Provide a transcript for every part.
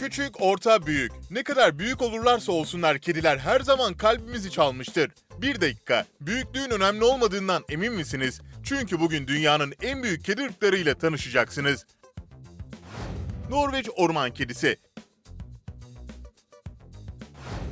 Küçük, orta, büyük. Ne kadar büyük olurlarsa olsunlar kediler her zaman kalbimizi çalmıştır. Bir dakika, büyüklüğün önemli olmadığından emin misiniz? Çünkü bugün dünyanın en büyük kedi ırklarıyla tanışacaksınız. Norveç orman kedisi.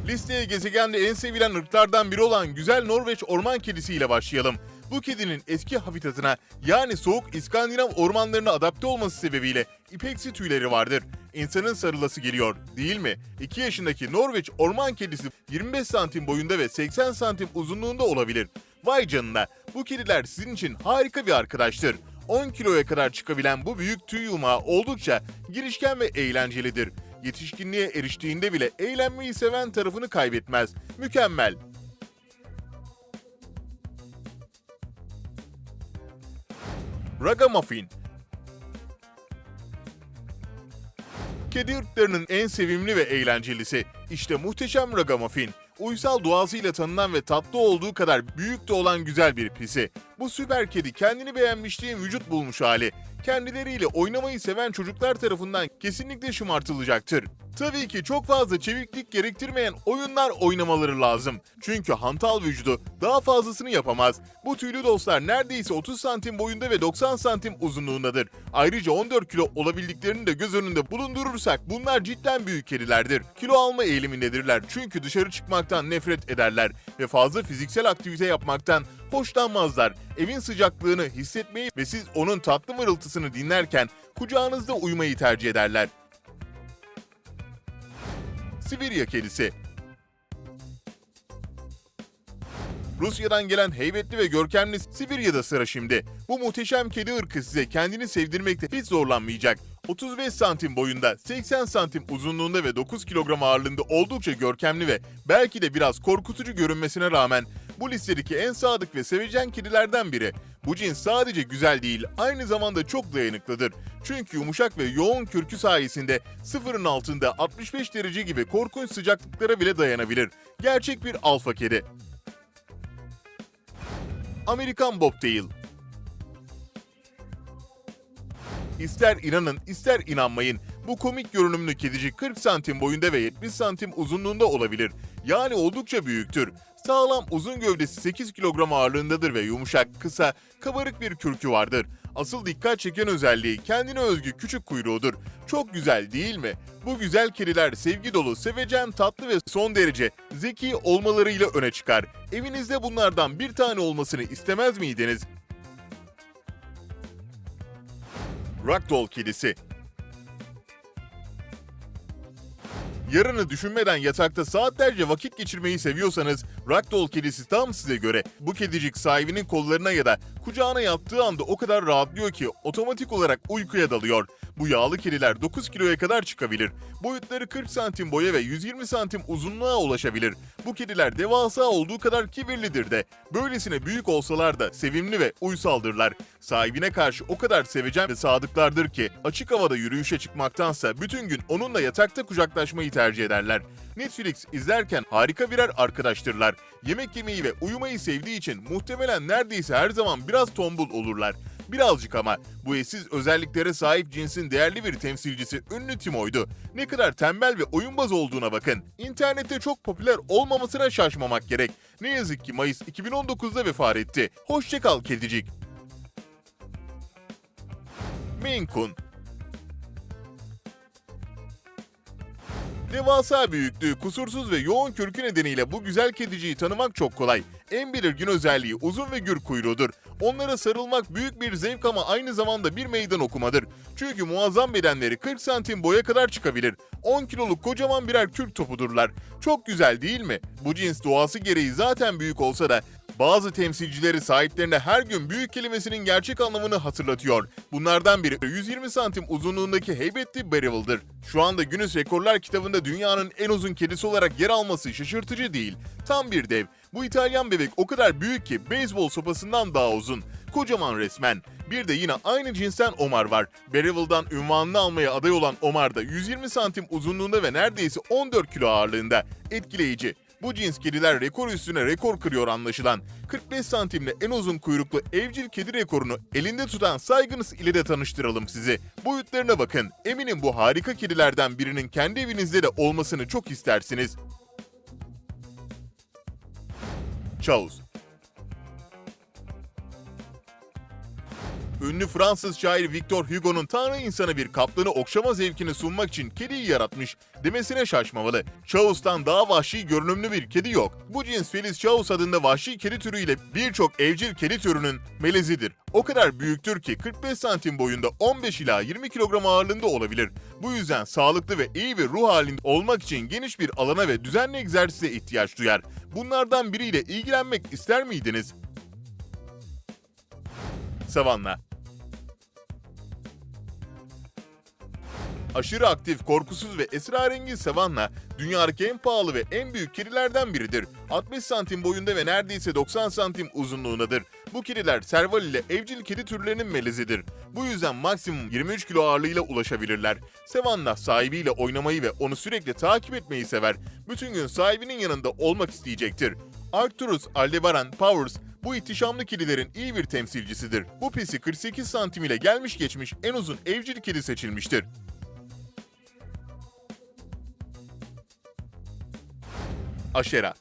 Listeye gezegende en sevilen ırklardan biri olan güzel Norveç orman kedisi ile başlayalım. Bu kedinin eski habitatına yani soğuk İskandinav ormanlarına adapte olması sebebiyle ipeksi tüyleri vardır. İnsanın sarılası geliyor değil mi? 2 yaşındaki Norveç orman kedisi 25 santim boyunda ve 80 santim uzunluğunda olabilir. Vay canına bu kediler sizin için harika bir arkadaştır. 10 kiloya kadar çıkabilen bu büyük tüy yumağı oldukça girişken ve eğlencelidir. Yetişkinliğe eriştiğinde bile eğlenmeyi seven tarafını kaybetmez. Mükemmel. Ragamuffin Kedi ırklarının en sevimli ve eğlencelisi. İşte muhteşem Ragamuffin. Uysal doğasıyla tanınan ve tatlı olduğu kadar büyük de olan güzel bir pisi. Bu süper kedi kendini beğenmişliğin vücut bulmuş hali. Kendileriyle oynamayı seven çocuklar tarafından kesinlikle şımartılacaktır. Tabii ki çok fazla çeviklik gerektirmeyen oyunlar oynamaları lazım. Çünkü hantal vücudu daha fazlasını yapamaz. Bu tüylü dostlar neredeyse 30 santim boyunda ve 90 santim uzunluğundadır. Ayrıca 14 kilo olabildiklerini de göz önünde bulundurursak bunlar cidden büyük kedilerdir. Kilo alma eğilimindedirler çünkü dışarı çıkmaktan nefret ederler ve fazla fiziksel aktivite yapmaktan hoşlanmazlar. Evin sıcaklığını hissetmeyi ve siz onun tatlı mırıltısını dinlerken kucağınızda uyumayı tercih ederler. Sibirya kedisi. Rusya'dan gelen heybetli ve görkemli Sibirya'da sıra şimdi. Bu muhteşem kedi ırkı size kendini sevdirmekte hiç zorlanmayacak. 35 santim boyunda, 80 santim uzunluğunda ve 9 kilogram ağırlığında oldukça görkemli ve belki de biraz korkutucu görünmesine rağmen bu listedeki en sadık ve sevecen kedilerden biri. Bu cins sadece güzel değil, aynı zamanda çok dayanıklıdır. Çünkü yumuşak ve yoğun kürkü sayesinde sıfırın altında 65 derece gibi korkunç sıcaklıklara bile dayanabilir. Gerçek bir alfa kedi. Amerikan Bobtail İster inanın ister inanmayın bu komik görünümlü kedicik 40 santim boyunda ve 70 santim uzunluğunda olabilir. Yani oldukça büyüktür. Sağlam uzun gövdesi 8 kilogram ağırlığındadır ve yumuşak, kısa, kabarık bir kürkü vardır. Asıl dikkat çeken özelliği kendine özgü küçük kuyruğudur. Çok güzel değil mi? Bu güzel kediler sevgi dolu, sevecen, tatlı ve son derece zeki olmalarıyla öne çıkar. Evinizde bunlardan bir tane olmasını istemez miydiniz? Ragdoll kedisi. Yarını düşünmeden yatakta saatlerce vakit geçirmeyi seviyorsanız Ragdoll kedisi tam size göre. Bu kedicik sahibinin kollarına ya da kucağına yattığı anda o kadar rahatlıyor ki otomatik olarak uykuya dalıyor. Bu yağlı kediler 9 kiloya kadar çıkabilir. Boyutları 40 santim boya ve 120 santim uzunluğa ulaşabilir. Bu kediler devasa olduğu kadar kibirlidir de. Böylesine büyük olsalar da sevimli ve uysaldırlar. Sahibine karşı o kadar sevecen ve sadıklardır ki açık havada yürüyüşe çıkmaktansa bütün gün onunla yatakta kucaklaşmayı tercih ederler. Netflix izlerken harika birer arkadaştırlar. Yemek yemeyi ve uyumayı sevdiği için muhtemelen neredeyse her zaman biraz tombul olurlar. Birazcık ama bu eşsiz özelliklere sahip cinsin değerli bir temsilcisi ünlü Timo'ydu. Ne kadar tembel ve oyunbaz olduğuna bakın. İnternette çok popüler olmamasına şaşmamak gerek. Ne yazık ki Mayıs 2019'da vefat etti. Hoşçakal kedicik. Maine Coon Devasa büyüklüğü, kusursuz ve yoğun kürkü nedeniyle bu güzel kediciyi tanımak çok kolay. En belirgin özelliği uzun ve gür kuyruğudur. Onlara sarılmak büyük bir zevk ama aynı zamanda bir meydan okumadır. Çünkü muazzam bedenleri 40 santim boya kadar çıkabilir. 10 kiloluk kocaman birer kürk topudurlar. Çok güzel değil mi? Bu cins doğası gereği zaten büyük olsa da bazı temsilcileri sahiplerine her gün büyük kelimesinin gerçek anlamını hatırlatıyor. Bunlardan biri 120 santim uzunluğundaki heybetli Barrel'dır. Şu anda Guinness Rekorlar kitabında dünyanın en uzun kedisi olarak yer alması şaşırtıcı değil. Tam bir dev. Bu İtalyan bebek o kadar büyük ki beyzbol sopasından daha uzun. Kocaman resmen. Bir de yine aynı cinsten Omar var. Barrel'dan ünvanını almaya aday olan Omar da 120 santim uzunluğunda ve neredeyse 14 kilo ağırlığında. Etkileyici. Bu cins kediler rekor üstüne rekor kırıyor anlaşılan. 45 santimle en uzun kuyruklu evcil kedi rekorunu elinde tutan Saygınız ile de tanıştıralım sizi. Boyutlarına bakın. Eminim bu harika kedilerden birinin kendi evinizde de olmasını çok istersiniz. Chaos Ünlü Fransız şair Victor Hugo'nun Tanrı insana bir kaplanı okşama zevkini sunmak için kediyi yaratmış demesine şaşmamalı. Chaos'tan daha vahşi görünümlü bir kedi yok. Bu cins Felis Chaos adında vahşi kedi türüyle birçok evcil kedi türünün melezidir. O kadar büyüktür ki 45 santim boyunda 15 ila 20 kilogram ağırlığında olabilir. Bu yüzden sağlıklı ve iyi bir ruh halinde olmak için geniş bir alana ve düzenli egzersize ihtiyaç duyar. Bunlardan biriyle ilgilenmek ister miydiniz? Savanna Aşırı aktif, korkusuz ve esrarengiz savanna, dünyadaki en pahalı ve en büyük kedilerden biridir. 60 santim boyunda ve neredeyse 90 santim uzunluğundadır. Bu kediler serval ile evcil kedi türlerinin melezidir. Bu yüzden maksimum 23 kilo ağırlığıyla ulaşabilirler. Savanna sahibiyle oynamayı ve onu sürekli takip etmeyi sever. Bütün gün sahibinin yanında olmak isteyecektir. Arcturus Aldebaran Powers bu ihtişamlı kedilerin iyi bir temsilcisidir. Bu pisi 48 santim ile gelmiş geçmiş en uzun evcil kedi seçilmiştir. Aşera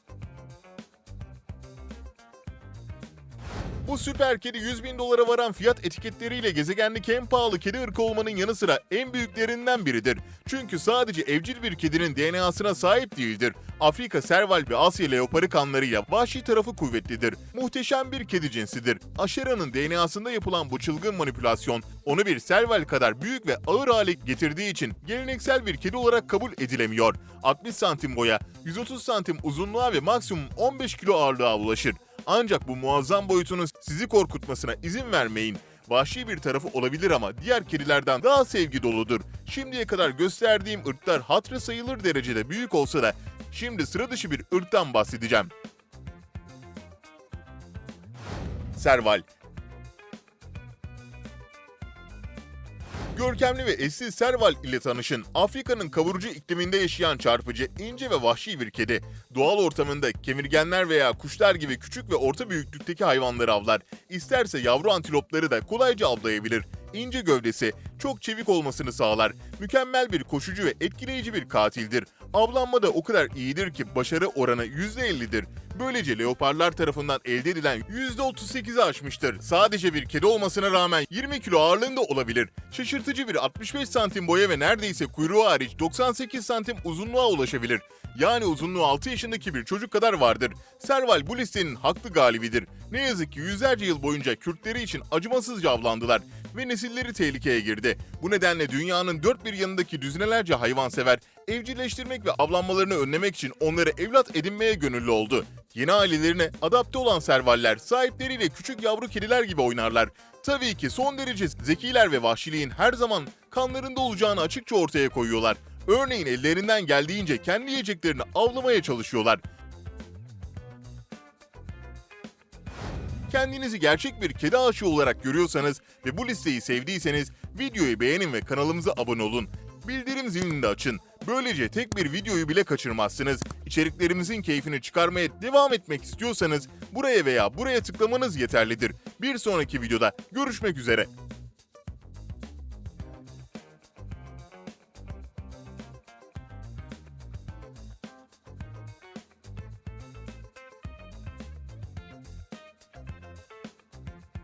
Bu süper kedi 100 bin dolara varan fiyat etiketleriyle gezegendeki en pahalı kedi ırkı olmanın yanı sıra en büyüklerinden biridir. Çünkü sadece evcil bir kedinin DNA'sına sahip değildir. Afrika serval ve Asya leoparı kanlarıyla vahşi tarafı kuvvetlidir. Muhteşem bir kedi cinsidir. Aşera'nın DNA'sında yapılan bu çılgın manipülasyon onu bir serval kadar büyük ve ağır hale getirdiği için geleneksel bir kedi olarak kabul edilemiyor. 60 santim boya, 130 santim uzunluğa ve maksimum 15 kilo ağırlığa ulaşır. Ancak bu muazzam boyutunun sizi korkutmasına izin vermeyin. Vahşi bir tarafı olabilir ama diğer kedilerden daha sevgi doludur. Şimdiye kadar gösterdiğim ırklar hatırı sayılır derecede büyük olsa da şimdi sıra dışı bir ırktan bahsedeceğim. Serval Görkemli ve eşsiz serval ile tanışın. Afrika'nın kavurucu ikliminde yaşayan çarpıcı, ince ve vahşi bir kedi. Doğal ortamında kemirgenler veya kuşlar gibi küçük ve orta büyüklükteki hayvanları avlar. İsterse yavru antilopları da kolayca avlayabilir. İnce gövdesi çok çevik olmasını sağlar. Mükemmel bir koşucu ve etkileyici bir katildir. Avlanma da o kadar iyidir ki başarı oranı %50'dir. Böylece leoparlar tarafından elde edilen %38'i aşmıştır. Sadece bir kedi olmasına rağmen 20 kilo ağırlığında olabilir. Şaşırtıcı bir 65 santim boya ve neredeyse kuyruğu hariç 98 santim uzunluğa ulaşabilir. Yani uzunluğu 6 yaşındaki bir çocuk kadar vardır. Serval bu listenin haklı galibidir. Ne yazık ki yüzlerce yıl boyunca Kürtleri için acımasızca avlandılar ve nesilleri tehlikeye girdi. Bu nedenle dünyanın dört bir yanındaki düzinelerce hayvansever evcilleştirmek ve avlanmalarını önlemek için onları evlat edinmeye gönüllü oldu. Yeni ailelerine adapte olan servaller sahipleriyle küçük yavru kediler gibi oynarlar. Tabii ki son derece zekiler ve vahşiliğin her zaman kanlarında olacağını açıkça ortaya koyuyorlar. Örneğin ellerinden geldiğince kendi yiyeceklerini avlamaya çalışıyorlar. Kendinizi gerçek bir kedi aşığı olarak görüyorsanız ve bu listeyi sevdiyseniz videoyu beğenin ve kanalımıza abone olun. Bildirim zilini de açın. Böylece tek bir videoyu bile kaçırmazsınız. İçeriklerimizin keyfini çıkarmaya devam etmek istiyorsanız buraya veya buraya tıklamanız yeterlidir. Bir sonraki videoda görüşmek üzere.